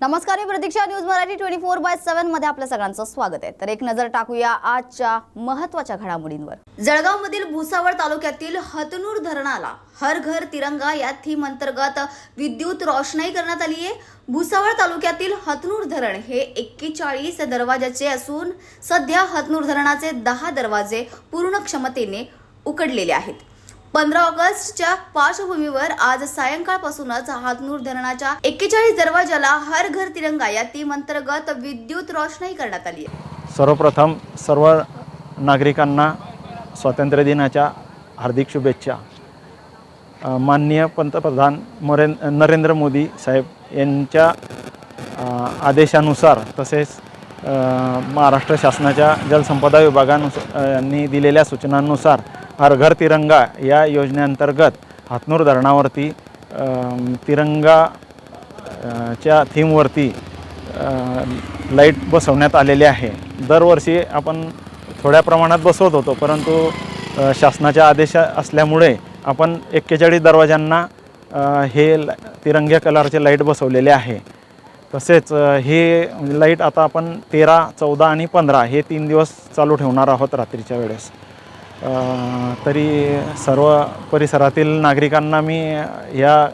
नमस्कार मी Pratiksha news Marathi twenty four by सेव्हनमध्ये आपल्या सगळ्यांचं स्वागत आहे. तर एक नजर टाकूया आजच्या महत्त्वाच्या घडामोडींवर. जळगाव मधील भुसावळ तालुक्यातील हतनूर धरणाला हर घर तिरंगा या थीम अंतर्गत विद्युत रोषणाई करण्यात आली आहे. भुसावळ तालुक्यातील हतनूर धरण हे एक्केचाळीस दरवाजाचे असून सध्या हतनूर धरणाचे दहा दरवाजे पूर्ण क्षमतेने उकडलेले आहेत. पंधरा ऑगस्टच्या पार्श्वभूमीवर आज सायंकाळपासूनच हातनूर धरणाच्या एक्केचाळीस दरवाजाला हर घर तिरंगा या तीम अंतर्गत विद्युत रोषणाई करण्यात आली आहे. सर्वप्रथम सर्व नागरिकांना स्वातंत्र्य दिनाच्या हार्दिक शुभेच्छा. माननीय पंतप्रधान मोरे नरेंद्र मोदी साहेब यांच्या आदेशानुसार तसेच महाराष्ट्र शासनाच्या जलसंपदा विभागानुसार यांनी दिलेल्या सूचनांनुसार हर घर तिरंगा या योजनेअंतर्गत हातनूर धरणावरती तिरंगा च्या थीमवरती लाइट बसवण्यात आलेली आहे. दरवर्षी आपण थोड्या प्रमाणात बसवत होतो परंतु शासनाच्या आदेश असल्यामुळे आपण एक्केचाळीस दरवाज्यांना हे तिरंग्या कलरचे लाइट बसवलेले आहे. तसेच हे लाइट आता आपण तेरा चौदा आणि पंधरा हे तीन दिवस चालू ठेवणार आहोत रात्रीच्या वेळेस. तरी सर्व परिसरातील नागरिकांना मी या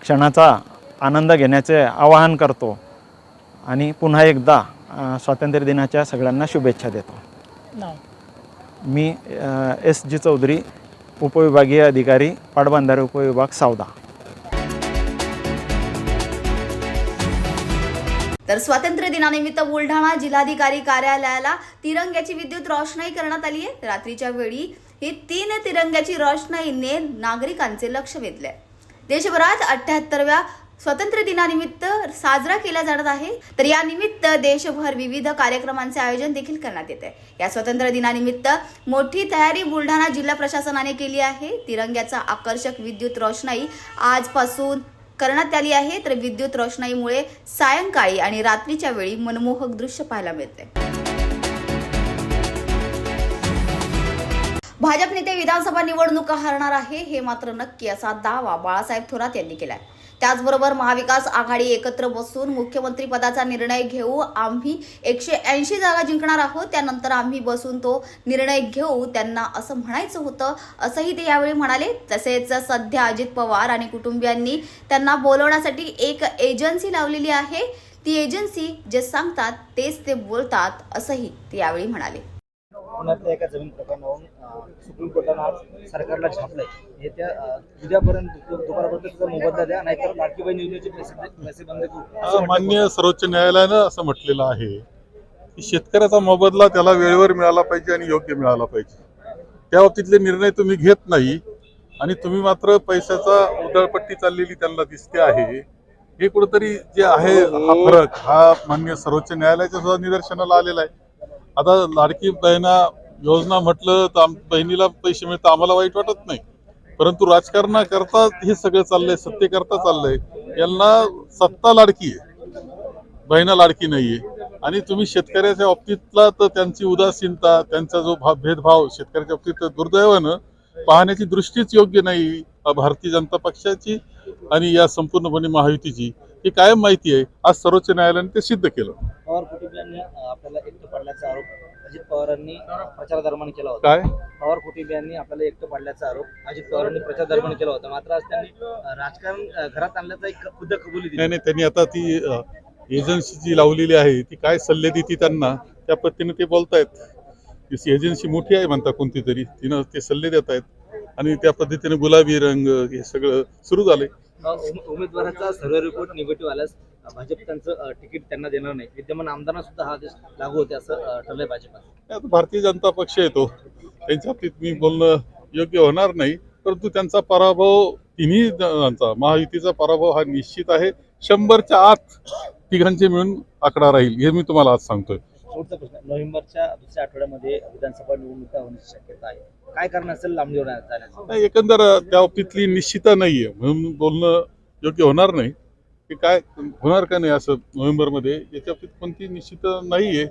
क्षणाचा आनंद घेण्याचे आवाहन करतो आणि पुन्हा एकदा स्वातंत्र्य दिनाच्या सगळ्यांना शुभेच्छा देतो. मी एस. जी. चौधरी उपविभागीय अधिकारी पाटबंधारे उपविभाग सावदा. तर स्वातंत्र्य दिनानिमित्त बुलढाणा जिल्हाधिकारी कार्यालयाला तिरंग्याची विद्युत रोषणाई करण्यात आली आहे रात्रीच्या वेळी ही तीन तिरंग्याची रोषणाईने नागरिकांचे लक्ष वेधले. देशभरात अठ्याहत्तरव्या स्वातंत्र्य दिनानिमित्त साजरा केला जाणार आहे. तर या निमित्त देशभर विविध कार्यक्रमांचे आयोजन देखील करण्यात येते. या स्वातंत्र्य दिनानिमित्त मोठी तयारी बुलढाणा जिल्हा प्रशासनाने केली आहे. तिरंग्याचा आकर्षक विद्युत रोषणाई आजपासून करण्यात आली आहे तर विद्युत रोषणाईमुळे सायंकाळी आणि रात्रीच्या वेळी मनमोहक दृश्य पाहायला मिळते. भाजप नेते विधानसभा निवडणुका हरणार आहे हे मात्र नक्की असा दावा बाळासाहेब थोरात यांनी केलाय. त्याचबरोबर महाविकास आघाडी एकत्र बसून मुख्यमंत्री पदाचा निर्णय घेऊ आम्ही एकशे ऐंशी जागा जिंकणार आहोत त्यानंतर आम्ही बसून तो निर्णय घेऊ त्यांना असं म्हणायचं होतं असंही ते यावेळी म्हणाले. तसेच सध्या अजित पवार आणि कुटुंबियांनी त्यांना बोलवण्यासाठी एक एजन्सी लावलेली आहे. ती एजन्सी जे सांगतात तेच ते बोलतात असंही ते यावेळी म्हणाले. पुण्यातल्या एका जमीन प्रकरणावरून सुप्रीम कोर्टानं आज सरकारला छापलंय येत्या उद्यापर्यंत दुपारपर्यंत त्याचा मोबदला द्या नाहीतर लाडकी बहीण योजनेचे पैसे पैसे बंद करू. माननीय सर्वोच्च न्यायालयानं असं म्हटलेलं आहे की शेतकऱ्याचा मोबदला त्याला वेळेवर मिळाला पाहिजे आणि योग्य मिळाला पाहिजे. त्या बाबतीतले निर्णय तुम्ही घेत नाही आणि तुम्ही मात्र पैशाचा उधळपट्टी चाललेली त्यांना दिसते आहे. हे कुठंतरी जे आहे हा फरक हा माननीय सर्वोच्च न्यायालयाच्या सुद्धा निदर्शनाला आलेला आहे. आता लाडकी बहिणा योजना म्हटलं तर आम- बहिणीला पैसे मिळतात आम्हाला वाईट वाटत नाही. परंतु राजकारणाकरता हे सगळं चाललंय सत्तेकरता चाललंय. यांना सत्ता लाडकी आहे. बहिणा लाडकी नाहीये. आणि तुम्ही शेतकऱ्याच्या बाबतीतला तर त्यांची उदासीनता त्यांचा जो भा- भेदभाव शेतकऱ्याच्या बाबतीत दुर्दैवानं पाहण्याची दृष्टीच योग्य नाही भारतीय जनता पक्षाची आणि या संपूर्णपणे महायुतीची. ही कायम माहिती आहे. आज सर्वोच्च न्यायालयाने ते सिद्ध केलं. अजित पवारांनी प्रचारदरम्यान केला होता. काय? पवार कुटुंबियांनी आपल्याला एकटं पाडल्याचा आरोप अजित पवारांनी प्रचारदरम्यान केला होता. मात्र आज त्यांनी राजकारण घरात आणल्याचा एक खुद्द कबुली दिली. नाही नाही त्यांनी आता ती एजन्सी जी लावलेली आहे ती काय सल्ले देते त्यांना त्या पद्धतीने ते बोलतायत. एजन्सी मोठी आहे म्हणता कोणती तरी तिनं ते सल्ले देत आहेत आणि त्या पद्धतीने गुलाबी रंग हे सगळं सुरू झालंय उमेदवाराचा सर्व रिपोर्ट निगेटिव्ह आल्यास भाजप त्यांचं तिकीट त्यांना देणार नाही. विद्यमान आमदारांना सुद्धा हा आदेश लागू होते असं ठरलंय भाजपात आता भारतीय जनता पक्ष येतो. त्यांच्या मी बोलणं योग्य होणार नाही परंतु त्यांचा पराभव तिन्ही जणांचा महायुतीचा पराभव हा निश्चित आहे. शंभरच्या आत तिघांचे मिळून आकडा राहील हे मी तुम्हाला आज सांगतोय. शेवटचा प्रश्न नोव्हेंबरच्या दुसऱ्या आठवड्यामध्ये विधानसभा निवडणुका होण्याची शक्यता आहे. काय कारण असेल नाही, एकंदर त्या बाबतीतली निश्चिता नाहीये म्हणून बोलणं योग्य होणार नाही. की काय होणार का नाही असं नोव्हेंबरमध्ये? याच्या बाबतीत कोणती निश्चित नाहीये.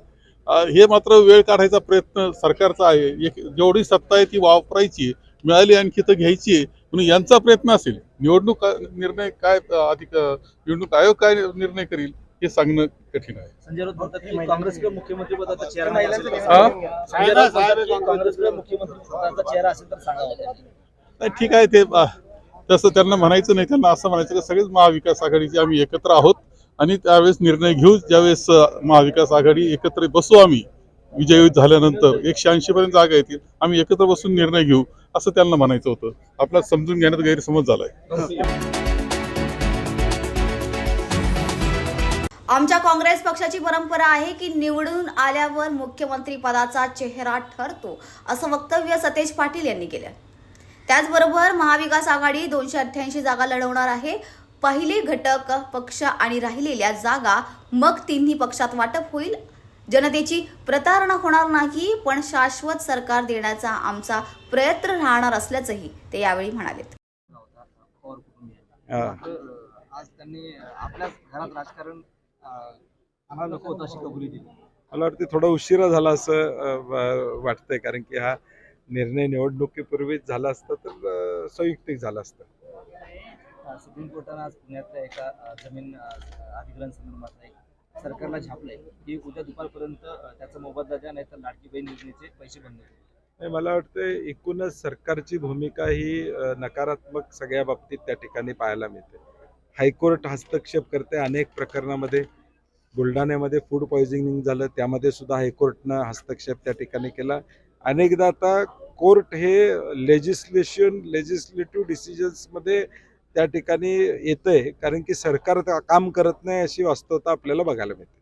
अं, हे मात्र वेळ काढायचा प्रयत्न सरकारचा आहे. एक जेवढी सत्ता आहे ती वापरायची मिळाली आणखी तर घ्यायची आहे. म्हणून यांचा प्रयत्न असेल. निवडणूक निर्णय काय अधिक निवडणूक आयोग काय निर्णय करील हे सांगणं कठीण आहे. संजय राऊत म्हणतात की काँग्रेसकडे मुख्यमंत्री पदाचा चेहरा नाही असेल तर? सांगा. संजय राऊत म्हणतात की काँग्रेसकडे मुख्यमंत्री पदाचा चेहरा असेल तर सांगा. नाही ठीक आहे ते अ, तसं त्यांना म्हणायचं नाही त्यांना असं म्हणायचं की सगळेच महाविकास आघाडीचे आम्ही एकत्र आहोत आणि त्यावेळेस निर्णय घेऊ ज्यावेळेस महाविकास आघाडी एकत्र बसू आम्ही विजयी झाल्यानंतर. एकशे ऐंशी पर्यंत जागा येतील आम्ही एकत्र बसून निर्णय घेऊ असं त्यांना म्हणायचं होतं. आपला समजून घेण्यात गैरसमज झालाय. आमच्या काँग्रेस पक्षाची परंपरा आहे की निवडून आल्यावर मुख्यमंत्री पदाचा चेहरा ठरतो असं वक्तव्य सतेज पाटील यांनी केलं त्याचबरोबर महाविकास आघाडी दोनशे अठ्ठ्याऐंशी जागा लढवणार आहे. पहिले घटक पक्ष आणि राहिलेल्या जागा मग तिन्ही पक्षात वाटप होईल. जनतेची प्रतारणा होणार नाही पण शाश्वत सरकार देण्याचा आमचा प्रयत्न राहणार असल्याचंही ते यावेळी म्हणाले मला वाटतं थोडा उशिरा झाला असं वाटतंय कारण की हा निर्णय निवडणुकीपूर्वीच झाला असता तर संयुक्तिक झाला असतं. सुप्रीम कोर्टानं आज पुण्यातल्या एका जमीन अधिग्रहण संदर्भात एक सरकारला झापलंय की उद्या दुपारपर्यंत त्याचा मोबदला द्या नाहीतर लाडकी बहीण योजनेचे पैसे बंद आणि मला वाटतं एकूणच सरकारची भूमिका ही नकारात्मक सगळ्या बाबतीत त्या ठिकाणी पाहायला मिळते. हायकोर्ट हस्तक्षेप करते अनेक प्रकरणामध्ये. बुलढाण्यामध्ये फूड पॉयझनिंग झालं त्यामध्ये सुद्धा हायकोर्टनं हस्तक्षेप त्या ठिकाणी केला. अनेकदा आता कोर्ट हे लेजिस्लेशन लेजिस्लेटिव्ह डिसिजन्समध्ये त्या ठिकाणी येतंय कारण की सरकार काम करत नाही अशी वास्तवता आपल्याला बघायला मिळते.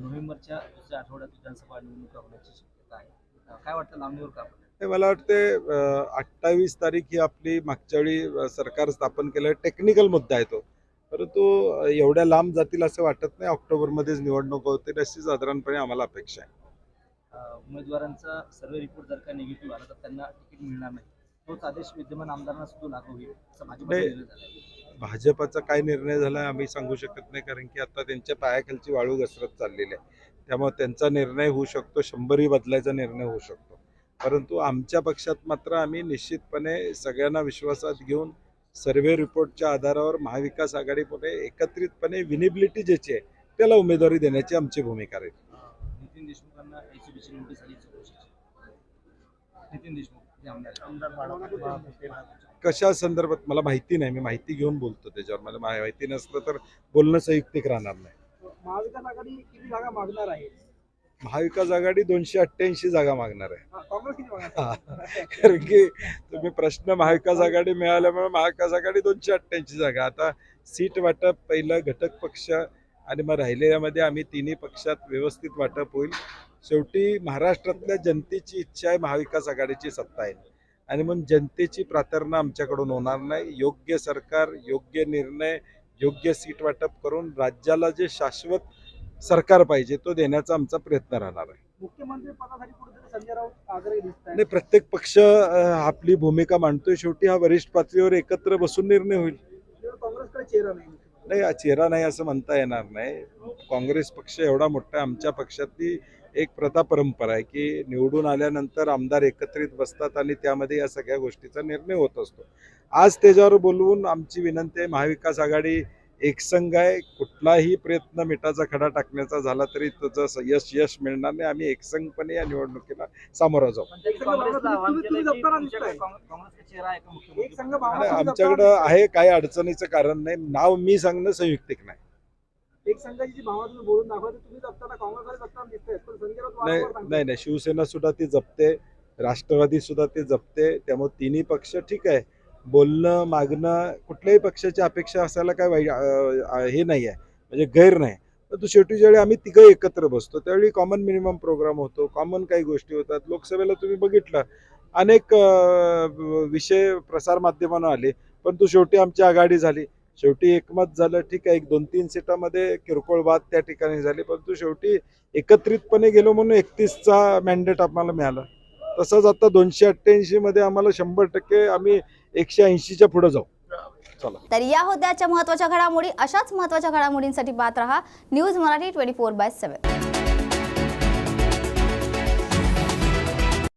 नोव्हेंबरच्या दुसऱ्या आठवड्यात विधानसभा निवडणुका होण्याची शक्यता आहे. काय वाटतं लांबणीवर का पडलं? मला वाटते अठ्ठावीस तारीख ही आपली मागच्या वेळी सरकार स्थापन केलं टेक्निकल मुद्दा आहे तो. परंतु एवढ्या लांब जातील असं वाटत नाही. ऑक्टोबरमध्येच निवडणूक होतील अशी साधारणपणे आम्हाला अपेक्षा आहे. उमेदवारांचा सर्वे रिपोर्ट जर का निगेटिव्ह आला तर त्यांना तिकीट मिळणार नाही तोच आदेश विद्यमान आमदारांना सुद्धा लागू होईल असं. निर्णय झाला आहे. भाजपाचा काय निर्णय झाला आम्ही सांगू शकत नाही कारण की आता त्यांच्या पायाखालची वाळू घसरत चाललेली आहे त्यामुळे त्यांचा निर्णय होऊ शकतो शंभरही बदलायचा निर्णय होऊ शकतो परंतु आमच्या पक्षात मात्र आम्ही निश्चितपणे सगळ्यांना विश्वासात घेऊन सर्वे रिपोर्टच्या आधारावर महाविकास आघाडीपुढे एकत्रितपणे विनिबिलिटी ज्याची आहे त्याला उमेदवारी देण्याची आमची भूमिका राहील नितीन देशमुखांना नितीन देशमुख जे आमदार आहेत. कशा संदर्भात मला माहिती नाही मी माहिती घेऊन बोलतो त्याच्यावर. मला माहिती नसलं तर बोलणं संयुक्तिक राहणार नाही. महाविकास आघाडी किती जागा मागणार आहे? महाविकास आघाडी दोनशे अठ्ठ्याऐंशी जागा मागणार आहे. काँग्रेस किती मागणार? हा. कारण की तुम्ही प्रश्न महाविकास आघाडी मिळाल्यामुळे महाविकास आघाडी दोनशे अठ्ठ्याऐंशी जागा. आता सीट वाटप पहिलं घटक पक्ष आणि मग राहिलेल्यामध्ये आम्ही तिन्ही पक्षात व्यवस्थित वाटप होईल. शेवटी महाराष्ट्रातल्या जनतेची इच्छा आहे महाविकास आघाडीची सत्ता आहे. आणि म्हणून जनतेची प्रार्थना आमच्याकडून होणार नाही. योग्य सरकार योग्य निर्णय योग्य सीट वाटप करून राज्याला जे शाश्वत सरकार पाहिजे तो देण्याचा आमचा प्रयत्न राहणार आहे. मुख्यमंत्री पदासाठी प्रत्येक पक्ष आपली भूमिका मांडतोय. शेवटी हा वरिष्ठ पातळीवर एकत्र बसून निर्णय होईल. नाही. हा चेहरा नाही असं म्हणता येणार नाही. काँग्रेस पक्ष एवढा मोठा आमच्या पक्षातली एक प्रथा परंपरा आहे की निवडून आल्यानंतर आमदार एकत्रित बसतात आणि त्यामध्ये या सगळ्या गोष्टीचा निर्णय होत असतो. आज त्याच्यावर बोलवून आमची विनंती आहे महाविकास आघाडी एकसंघ आहे कुठलाही प्रयत्न मिठाचा खडा टाकण्याचा झाला तरी त्याचं यश यश मिळणार नाही. आम्ही एकसंघपणे या निवडणुकीला सामोरं जाऊ. आमच्याकडं आहे काही अडचणीचं कारण नाही. नाव मी सांगणं संयुक्तिक नाही. एक संघाची जी भावना तुम्ही बोलून दाखवा तुम्ही जपताना काँग्रेसवाले जपताना दिसतंय पण संजय राऊत नाही वारंवार सांगतात. नाही नाही शिवसेना सुद्धा ती जपते राष्ट्रवादी सुद्धा ती जपते त्यामुळे तिन्ही पक्ष ठीक आहे. बोलणं मागणं कुठल्याही पक्षाची अपेक्षा असायला काय वाईट अं, अं, हे नाही आहे म्हणजे गैर नाही. परंतु शेवटी ज्यावेळी आम्ही तिघं एकत्र बसतो त्यावेळी कॉमन मिनिमम प्रोग्राम होतो कॉमन काही गोष्टी होतात. लोकसभेला तुम्ही बघितलं अनेक अं, विषय प्रसारमाध्यमांना आले परंतु शेवटी आमची आघाडी झाली. शेवटी एकमत झालं ठीक आहे एक दोन तीन सीटामध्ये किरकोळ वाद त्या ठिकाणी झाले परंतु शेवटी एकत्रितपणे गेलो म्हणून एकतीसचा मॅन्डेट आम्हाला मिळाला. तसंच आता दोनशे अठ्ठ्याऐंशी मध्ये आम्हाला शंभर टक्के आम्ही एकशे ऐंशीच्या पुढे जाऊ. चला. तर या होत्याच्या महत्त्वाच्या घडामोडी. अशाच महत्त्वाच्या घडामोडींसाठी पाहत रहा news Marathi twenty four by seven.